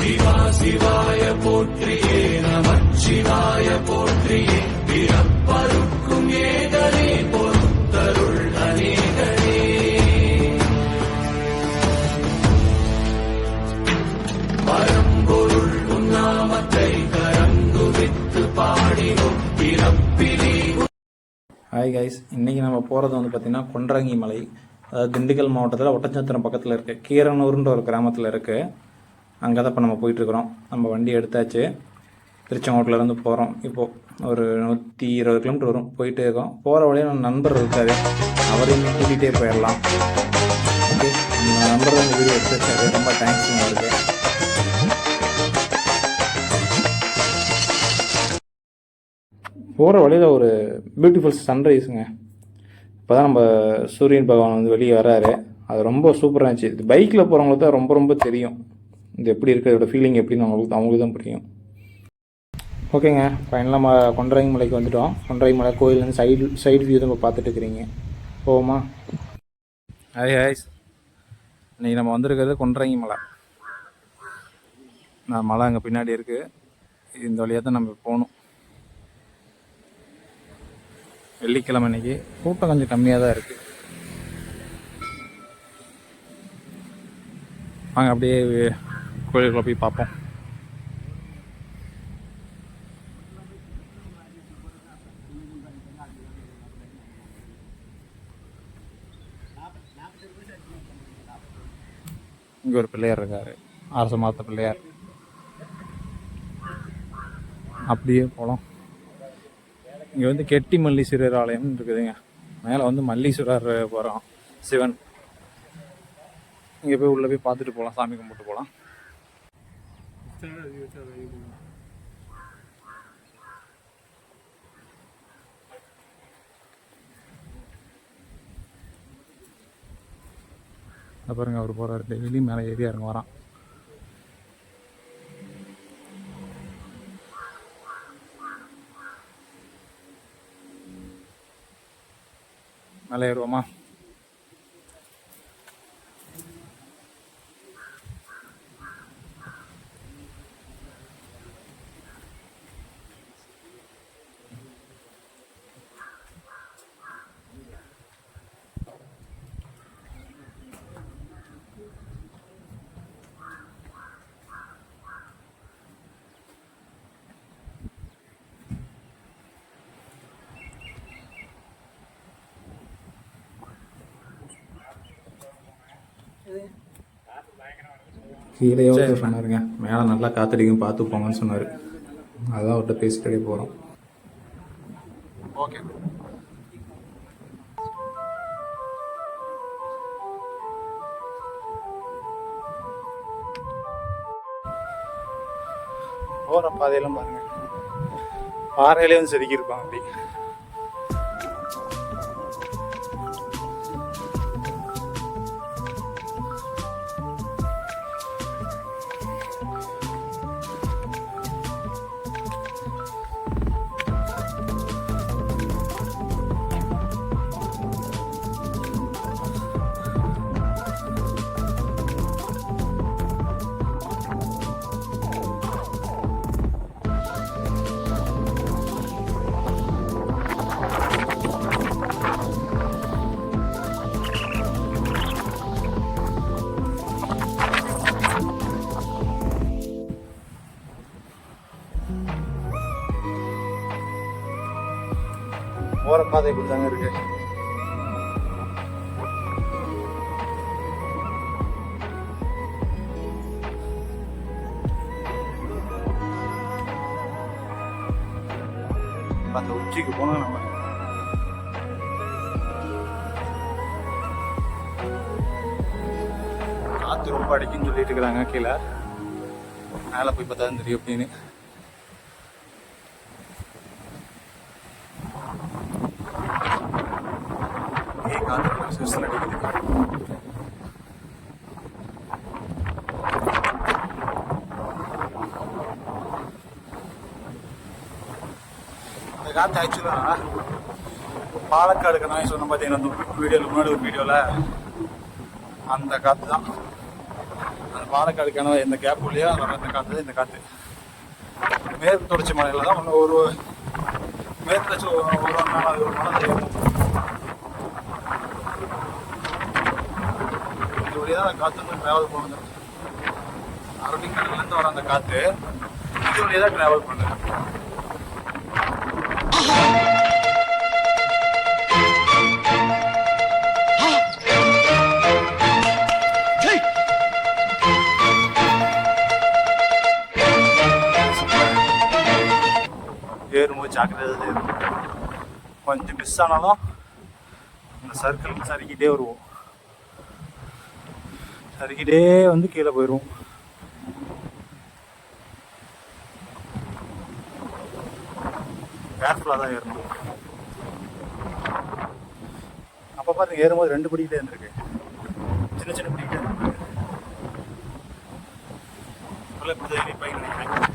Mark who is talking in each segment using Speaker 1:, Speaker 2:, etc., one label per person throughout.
Speaker 1: சிவா சிவாய போற்றியே நமச்சிவாய போற்றியே. பிறப்பருக்கும் ஏகனே பொறுத்தருள் அநேகனே பரம்பொருள் உன்னாமத்தை கரங்குவித்து பாடினோம். பிறப்பிலே
Speaker 2: ஹாய் கைஸ் இன்றைக்கி நம்ம போகிறது வந்து பார்த்திங்கன்னா கொன்றாங்கி மலை அதாவது திண்டுக்கல் மாவட்டத்தில் ஒட்டச்சத்திரம் பக்கத்தில் இருக்குது கீரனூர்ன்ற ஒரு கிராமத்தில் இருக்குது அங்கே தான் இப்போ நம்ம போயிட்டுருக்குறோம். நம்ம வண்டி எடுத்தாச்சு. திருச்செங்கோட்டிலேருந்து போகிறோம் இப்போது ஒரு நூற்றி இருபது கிலோமீட்டர் வரும். போயிட்டே இருக்கோம். போகிற வழியில் நம்ம நண்பர் இருக்காரு. அவரையும் கூட்டிகிட்டே போயிடலாம். ஓகே நம்ம நண்பர் வந்து வீடியோ எடுத்து ரொம்ப தேங்க்ஸ் உங்களுக்கு போகிற வழியில் ஒரு பியூட்டிஃபுல் சன்ரைஸுங்க இப்போ தான் நம்ம சூரியன் பகவான் வந்து வெளியே வராரு அது ரொம்ப சூப்பராக இருந்துச்சு. இது பைக்கில் போகிறவங்களுக்கு தான் ரொம்ப ரொம்ப தெரியும். இது எப்படி இருக்குது ஃபீலிங் எப்படின்னு அவங்களுக்கு அவங்களுக்கு தான் புரியும். ஓகேங்க ஃபைனலாக நம்ம கொன்றாங்கி மலைக்கு வந்துட்டோம். கொன்றாங்கி மலை கோயிலேருந்து சைடு சைடு வியூ தான் இப்போ பார்த்துட்டு இருக்கிறீங்க. போவோமா? ஹாய் ஹாய்ஸ் இன்றைக்கி நம்ம வந்திருக்கிறது கொன்றாங்கி மலை. நான் மலை அங்கே பின்னாடி இருக்குது இந்த வழியாக தான் நம்ம போகணும். வெள்ளிக்கிழமை அன்னைக்கு கூட்டம் கொஞ்சம் கம்மியாக தான் இருக்குது வாங்க அப்படியே கோயிலுக்குள்ளே போய் பார்ப்போம். இங்கே ஒரு பிள்ளையார் இருக்காரு. அரச மாத்த பிள்ளையார். அப்படியே போகலாம் இங்கே வந்து கெட்டி மல்லீஸ்வரர் ஆலயம்னு இருக்குதுங்க. மேலே வந்து மல்லீஸ்வரர் போகிறோம் சிவன். இங்கே போய் உள்ளே போய் பார்த்துட்டு போகலாம் சாமி கும்பிட்டு போகலாம் அதை பாருங்க அவர் போகிறார் டெய்லி மேலே ஏறி இறங்க வரான் மேலே ஏறுவோமா? கீழே சொன்னாருங்க. மேலே நல்லா காத்தடிக்கும் பார்த்து போங்கன்னு சொன்னார். அதான் அவர்கிட்ட பேசிட்டே போகிறோம் ஓகே. போகிற பாதையெல்லாம் பாருங்க. பாறையிலே வந்து செதுக்கியிருப்பாங்க அப்படி. பாதை இப்படி தாங்க இருக்கு அந்த உச்சிக்கு போனா நம்ம காத்து ரொம்ப அடிக்குன்னு சொல்லிட்டு இருக்கிறாங்க கீழே. மேலே போய் பார்த்தா தெரியும் அப்படின்னு ஏய், காத்து ரொம்ப சிறுசுன்னு அடிக்குது இந்த காற்று ஆக்சுவலாக பாலக்காடுக்கு நான் சொன்ன பார்த்தீங்கன்னா அந்த வீடியோவில் முன்னாடி ஒரு வீடியோவில் அந்த காற்று தான். அந்த
Speaker 3: பாலக்காடு கிணறு இந்த கேப் இல்லையோ வர அந்த காற்று இந்த காற்று மேற்கு தொடர்ச்சி மலையில் தான் ஒன்று ஒரு மேற்கு தொடர்ச்சி ஒரு ஒரு நாள் அது ஒரு மலை தெரியும். இந்த வழியாக தான் காற்று வந்து ட்ராவல் பண்ணுது. அரபிக்கடல்லேருந்து வர அந்த காற்று இது வழியாக தான் ட்ராவல் பண்ணுது. ஏறும்போது ஜாக்கிரதை இருக்கும் கொஞ்சம் மிஸ் ஆனாலும் இந்த சர்க்கிள் சறுக்கிட்டே வருவோம். சறுக்கிட்டே வந்து கீழே போயிடுவோம். கேர்ஃபுல்லாக தான் ஏறணும் அப்போ பாருங்க ஏறும்போது ரெண்டு படிக்கிட்டே இருந்திருக்கு. சின்ன சின்ன படிக்கிட்டே இருந்திருக்கு. இப்போல்லாம்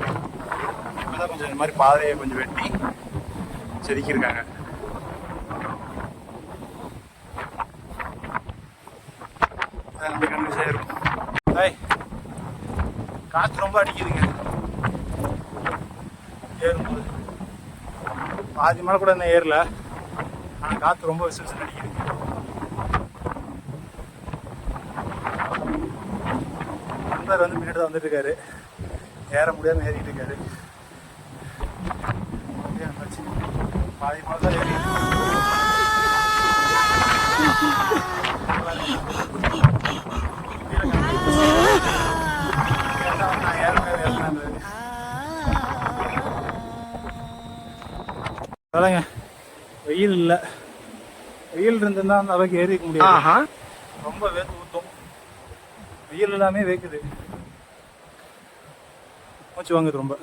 Speaker 3: தான் கொஞ்சம் இந்த மாதிரி பாதையை கொஞ்சம் வெட்டி செதுக்கியிருக்காங்க. நம்ம கண்ணு சேரும் ஹாய் காற்று ரொம்ப அடிக்குதுங்க. ஏறும்போது. பாதி மலை கூட இன்னும் ஏறல. ஆனால் காற்று ரொம்ப விசேஷம் விசுன்னு அடிக்குது. நண்பர் வந்து பின்னாடி தான் வந்துட்டு இருக்காரு. ஏற முடியாமல் ஏறிட்டு இருக்காரு அப்படியே வந்தாச்சு. பாதி மலை தான் ஏறி நான் ஏறணும் ஏறணும் அதாங்க வெயில் இல்லை. வெயில் இருந்திருந்தா அந்த அளவுக்கு ஏறிக்க முடியாது. ரொம்ப வேர்த்து ஊத்தும். வெயில் எல்லாமே வேக்குது. மூச்சு வாங்குது ரொம்ப.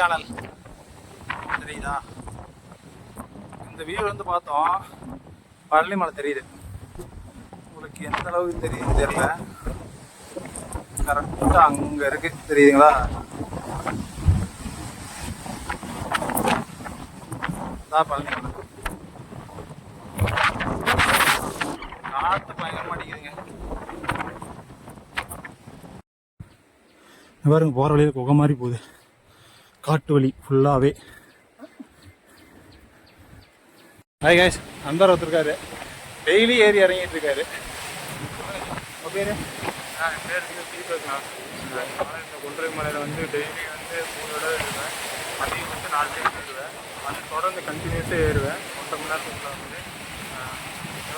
Speaker 3: கொடைக்கானல் தெரியுதா? இந்த வியூ வந்து பார்த்தோம் பழனி மலை தெரியுது. உங்களுக்கு எந்த அளவுக்கு தெரியுது தெரியல. கரெக்டாக அங்கே இருக்கு. தெரியுதுங்களா? தான் பழனி மலை. காற்று பயங்கரமா அடிக்குதுங்க. பாருங்க போகிற வழியில் குகை மாதிரி போகுது. காட்டு வழி ஃபுல்லாகவே ஹாய் கைஸ் நண்பர் ஒருத்தருக்காரு. டெய்லி ஏறி இறங்கிட்டு இருக்காரு.
Speaker 4: என் பேர் நான் இந்த குன்றை மலையில் வந்து டெய்லி வந்து மூணு தடவை ஏறுவேன். மதியம் வந்து நாலு டைம் ஏறுவேன். அது தொடர்ந்து கண்டினியூஸாக ஏறுவேன். ஒன்றரை மணி நேரத்துக்குள்ள வந்து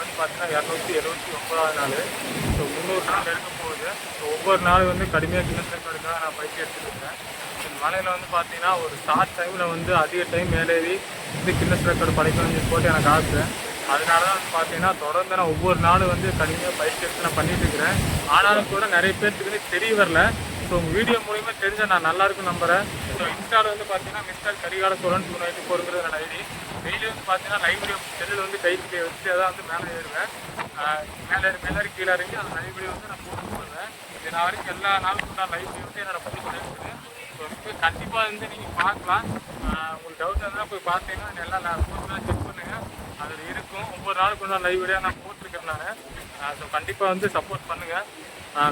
Speaker 4: வந்து பார்த்தீங்கன்னா இரநூத்தி எழுபத்தி ஒன்பதாவது நாள். ஸோ முந்நூறு நாள் எடுக்க போகுது. ஸோ ஒவ்வொரு நாள் வந்து கடுமையாக கிணத்துக்காக நான் பயிற்சி எடுத்துகிட்டு இருக்கேன். மலையில் வந்து பார்த்தீங்கன்னா ஒரு ஸ்டார்ட் டைமில் வந்து அதிக டைம் மேலேறி வந்து கின்னஸ் ரெக்கார்டு படைக்கணும்னு போட்டு எனக்கு ஆசை. அதனால தான் வந்து பார்த்தீங்கன்னா தொடர்ந்து நான் ஒவ்வொரு நாளும் வந்து கடுமையாக பயிற்சி எடுத்து நான் பண்ணிட்டு இருக்கிறேன். ஆனாலும் கூட நிறைய பேர்த்துக்கு வந்து தெரிய வரல. ஸோ உங்கள் வீடியோ மூலிமா தெரிஞ்ச நான் நல்லா இருக்கும் நம்புறேன். ஸோ இன்ஸ்டாவில் வந்து பார்த்தீங்கன்னா mister Karikala Cholan two ninety ஃபோருங்கிறது நான் ஐடி டெய்லி வந்து பார்த்தீங்கன்னா லைப்ரரி செல்லில் வந்து கைக்கு வச்சு அதான் வந்து மேலே ஏறுவேன். மேலே மேலே கீழே இறங்கி அந்த லைப்ரரி வந்து நான் போட்டு போடுவேன். இது நான் வரைக்கும் எல்லா நாளுக்கும் நான் லைப்ரரி வந்து என்னோட பதிவு இப்போ கண்டிப்பாக வந்து நீங்கள் பார்க்கலாம். உங்களுக்கு டவுட் இருந்தால் போய் பார்த்தீங்கன்னா எல்லாம் நான் போட்டு செக் பண்ணுங்கள் அதில் இருக்கும். ஒவ்வொரு நாளுக்கு நான் லைவ் வீடியோ நான் போட்டிருக்கேன் நான். ஸோ கண்டிப்பாக வந்து சப்போர்ட் பண்ணுங்கள்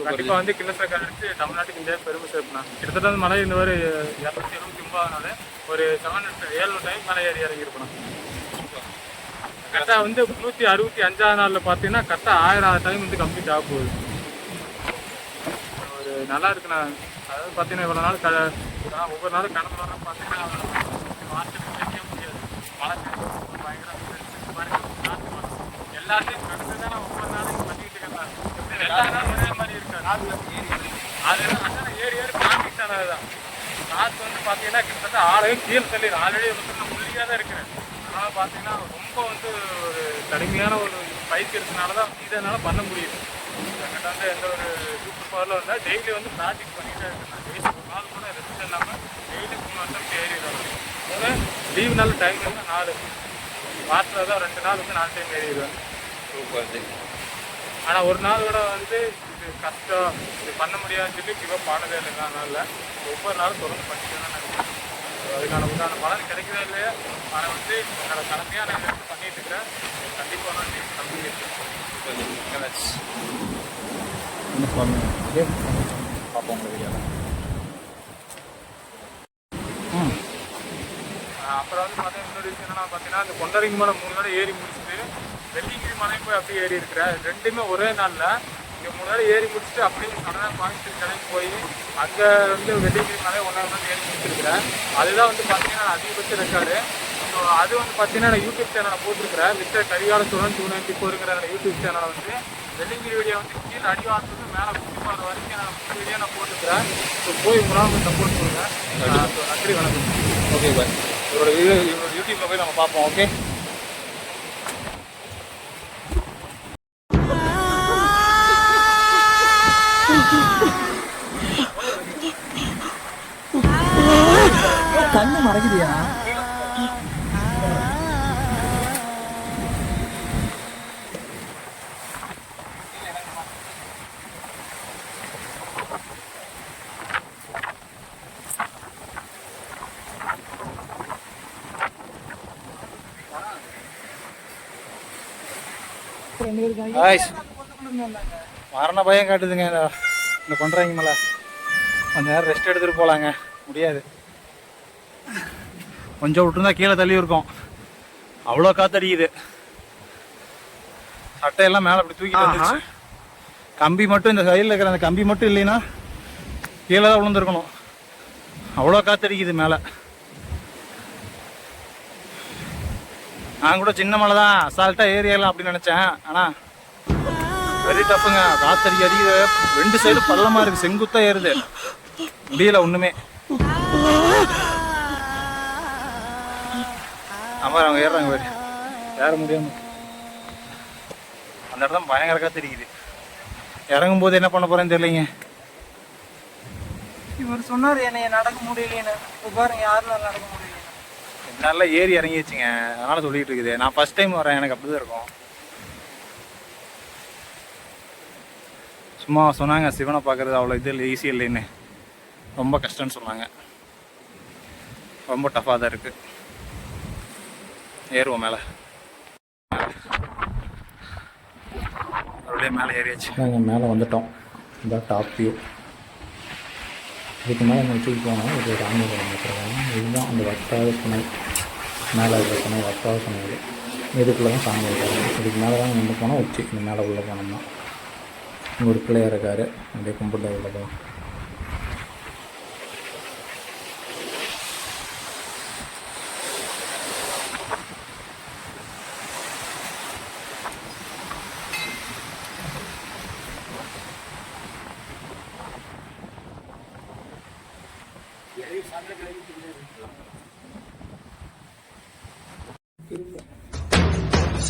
Speaker 4: கண்டிப்பாக வந்து ரெக்கார்ட் அடிச்சு தமிழ்நாட்டுக்கு இந்தியா பெருமை சேர்ப்பேன் கிட்டத்தட்ட வந்து மலை இந்த மாதிரி இரநூத்தி எழுபத்தி ஒன்பது நாள் ஒரு செவன் ஏழு டைம் மலை ஏறி இறங்கி இருக்கணும். கரெக்டாக வந்து முந்நூற்றி அறுபத்தி அஞ்சாவது நாளில் பார்த்தீங்கன்னா கரெக்டாக ஆயிரம் டைம் வந்து கம்ப்ளீட் ஆக போகுது. ஒரு நல்லா இருக்குண்ணா அதாவது பார்த்தீங்கன்னா இவ்வளோ நாள் க நான் ஒவ்வொரு நாளும் கடந்து வர பார்த்தீங்கன்னா வார்த்தைக்கு தெரிய முடியாது. மழை பெய்யும், பயங்கர friends, பாருங்க, எல்லாத்தையும் கடந்து தான் நான் ஒவ்வொரு நாளும் இங்க பண்ணிட்டு இருக்கேன் நான். எல்லா நாளும் ஒரே மாதிரி இருக்காது. அது அதான் ஏறி ஏறி ப்ராக்டிஸ் அதுதான் காற்று வந்து பார்த்தீங்கன்னா கிட்டத்தட்ட ஆளையும் கீழே தள்ளி ஆல்ரெடி ஒரு புள்ளியாக தான் இருக்கிறேன் அதனால் பார்த்தீங்கன்னா ரொம்ப வந்து ஒரு கடுமையான ஒரு பைக் இருக்கிறதுனால தான் இதனால் பண்ண முடியுது என்கிட்ட வந்து எந்த ஒரு சூப்பர் பவரில் வந்தால் டெய்லி வந்து ப்ராக்டிஸ் பண்ணிக்கிட்டே இருக்கேன் டெய்லி ஒரு நாள் கூட ரெஸ்ட் இல்லாமல் டெய்லி மூணு வருஷம் மூணு லீவ் நாள் டைம் வந்து நாலு. வாரத்தில் தான் ரெண்டு நாள் வந்து நாலு டைம் ஏறிடுவேன் ஆனால் ஒரு நாள் கூட வந்து இது கஷ்டம். இது பண்ண முடியாதுன்னு சொல்லி கிவ் அப் ஆனதே இல்லை. அதனால ஒவ்வொரு நாளும் தொடர்ந்து பண்ணிட்டு தான் நான் இருக்கேன். So, அதுக்கான உண்டான பலன் கிடைக்கிறதே இல்லையா. ஆனால் வந்து என்னோட கடமையாக நான் எடுத்து பண்ணிட்டு இருக்கிறேன் கண்டிப்பாக நான் கம்ப்ளீட்
Speaker 3: பார்ப்போம் உங்கள்
Speaker 4: அப்புறம் வந்து பார்த்தீங்கன்னா இன்னொரு விஷயம் என்னன்னா பார்த்தீங்கன்னா அந்த கொண்டரிங் மலை மூணு நாள் ஏறி முடிச்சுட்டு வெள்ளிங்கிரி மலை போய் அப்படியே ஏறி இருக்கிறேன். ரெண்டுமே ஒரே நாளில். இங்கே மூணு நாள் ஏறி முடிச்சுட்டு அப்படியே சடனாக கோயம்புத்தூர் கடைக்கு போய் அங்கே வந்து வெள்ளிங்கிரி மலை ஒன்றாவது நாள் ஏறி முடிச்சிருக்கிறேன். அதுதான் வந்து பார்த்தீங்கன்னா அதிகபட்ச ரெக்கார்டு ஸோ அது வந்து பார்த்தீங்கன்னா நான் யூடியூப் சேனலில் போட்டிருக்கிறேன். Mister Karikala Cholan two ninety ஃபோருங்கிற YouTube சேனலை வந்து வெள்ளிங்கிரி வீடியோ வந்து கீழே அடிவாரத்துக்கு மேலே குட்டி போகிற வரைக்கும் நான் வீடியோ நான் போட்டிருக்கிறேன். ஸோ போய் உங்களால் சப்போர்ட் பண்ணுங்கள் நன்றி வணக்கம்.
Speaker 3: ஓகே பாய் இவரோட வீடியோ இவரோட யூடியூப்ல போய் நம்ம பார்ப்போம் ஓகே
Speaker 5: கண்ணு
Speaker 3: மரண பயம் காட்டுதுங்க. இந்த இந்த கொண்டுறாங்க மேலே? கொஞ்ச நேரம் ரெஸ்ட் எடுத்துகிட்டு போகலாங்க முடியாது. கொஞ்சம் விட்டுருந்தா கீழே தள்ளி இருக்கும். அவ்வளோ காத்தடிக்குது. சட்டையெல்லாம் மேலே அப்படி வந்துருச்சு. கம்பி மட்டும் இந்த சைடில் இருக்கிற அந்த கம்பி மட்டும் இல்லைன்னா கீழே தான் விழுந்துருக்கணும். அவ்வளோ காத்தடிக்குது மேலே. நான் கூட சின்ன மலை தான் அசால்ட்டாக ஏறியலாம் அப்படின்னு நினச்சேன். ஆனால் வெரி டஃப்புங்க காத்தடிக்க அடிக்குது. ரெண்டு சைடு பள்ளமாக இருக்குது செங்குத்தாக ஏறுது. முடியல ஒன்றுமே ஆமாம் அவங்க ஏறுறாங்க வேறு ஏற முடியாம. அந்த இடத்துல பயங்கர காத்தடிக்குது இறங்கும் போது என்ன பண்ண போறேன்னு தெரியலைங்க.
Speaker 5: இவர் சொன்னார் என்னைய நடக்க முடியலன்னு. இப்ப பாருங்க யாருனால நடக்க முடியல
Speaker 3: நல்லா ஏறி இறங்கிடுச்சுங்க அதனால சொல்லிட்டு இருக்குது. நான் ஃபர்ஸ்ட் டைம் வரேன். எனக்கு அப்படிதான் இருக்கும். சும்மா சொன்னாங்க சிவனை பார்க்கறது அவ்வளோ இது இல்லை ஈஸி இல்லைன்னு. ரொம்ப கஷ்டம்னு சொன்னாங்க. ரொம்ப டஃப்பாக தான் இருக்கு. ஏறுவோம் மேலே. மறுபடியும் மேலே ஏறியாச்சு.
Speaker 2: நாங்கள் மேலே வந்துட்டோம். இதான் டாப் வியூ இதுக்கு மேலே நம்ம தூக்கி போனோம். இது ராமேஸ்வரம் வச்சுருக்காங்க இதுதான் அந்த வட்டாத துணை. மேலே இருக்கிற துணை வட்டாத துணை இது இதுக்குள்ளே தான் சாமி இருக்காங்க இதுக்கு மேலே தான் நின்று போனால் உச்சி. இந்த மேலே உள்ளே போனோம்னா. இங்கே ஒரு பிள்ளையார் இருக்கார். அப்படியே கும்பிட்டு உள்ளே போகும்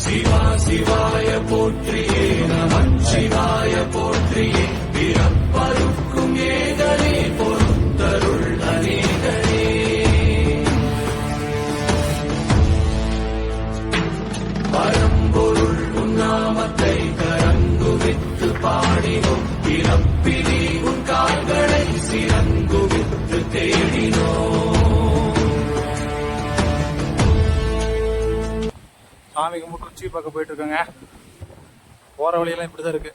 Speaker 1: சிவா சிவாய போற்றியே நமச்சிவாய போற்றியே.
Speaker 3: பார்க்க போயிட்டுருக்கோங்க. போகிற வழியெல்லாம் இப்படி தான் இருக்கு.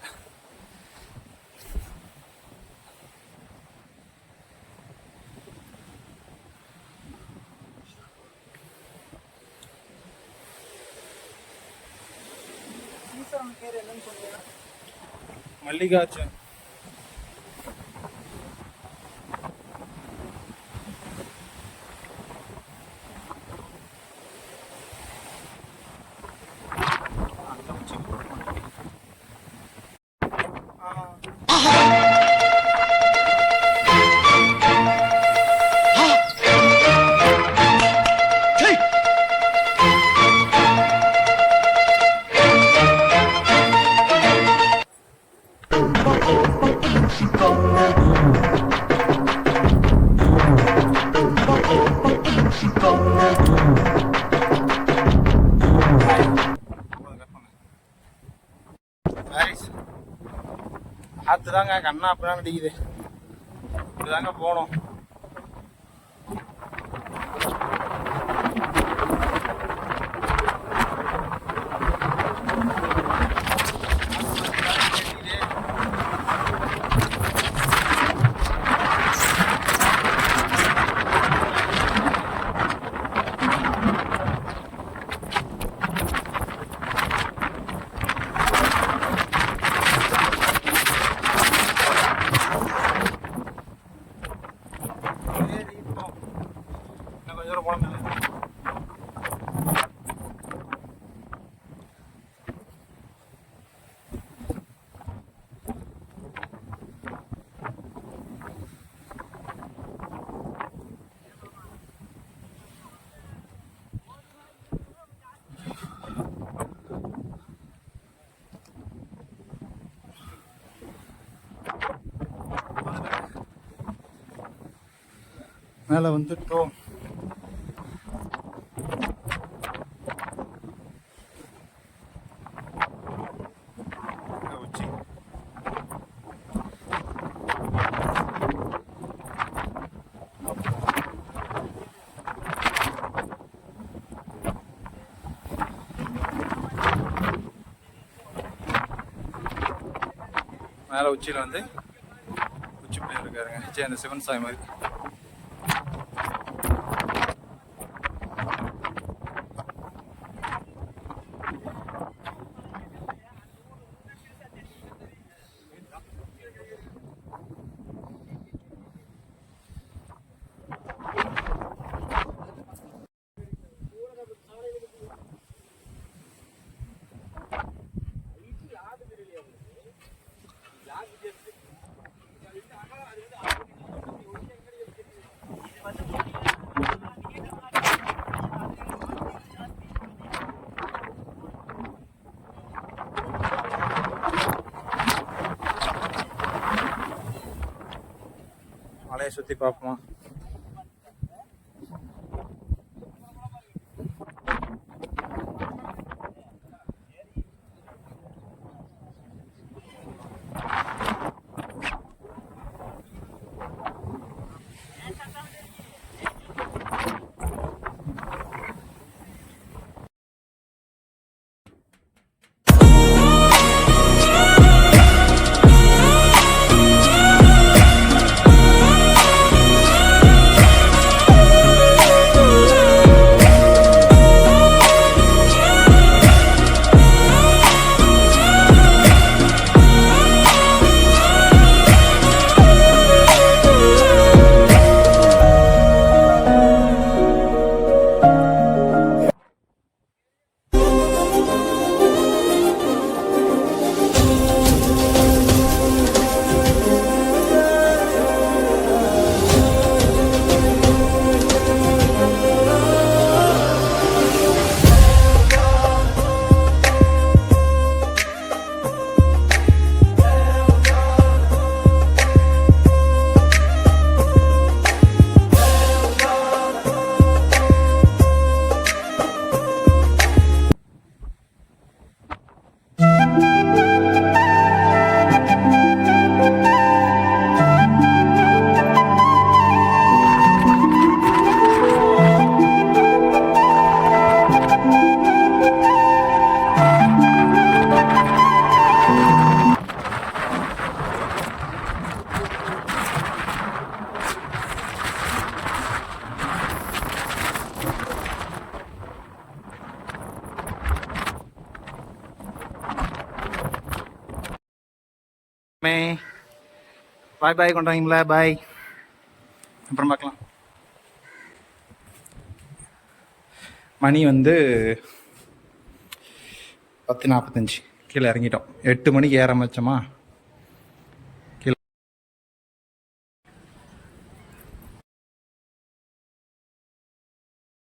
Speaker 3: மல்லிகார்ஜுன். கண்ணா அப்படிலாம் அடிக்குது இப்படிதாங்க போகணும் ஏறிட்டோம். இன்னும் கொஞ்சம் தூரம் போனோம் மேலே வந்துட்டோம். இங்க உச்சி மேலே உச்சியில் வந்து உச்சி பிள்ளையார் இருக்காருங்க சே அந்த சிவன் சாய் மாதிரி. சுற்றி பார்ப்போமா பாய் பாய் கொண்டாங்களா பாய். அப்புறம் பார்க்கலாம். மணி வந்து பத்து நாற்பத்தஞ்சு கீழே இறங்கிட்டோம். எட்டு மணிக்கு ஏற ஆரம்பிச்சோமா?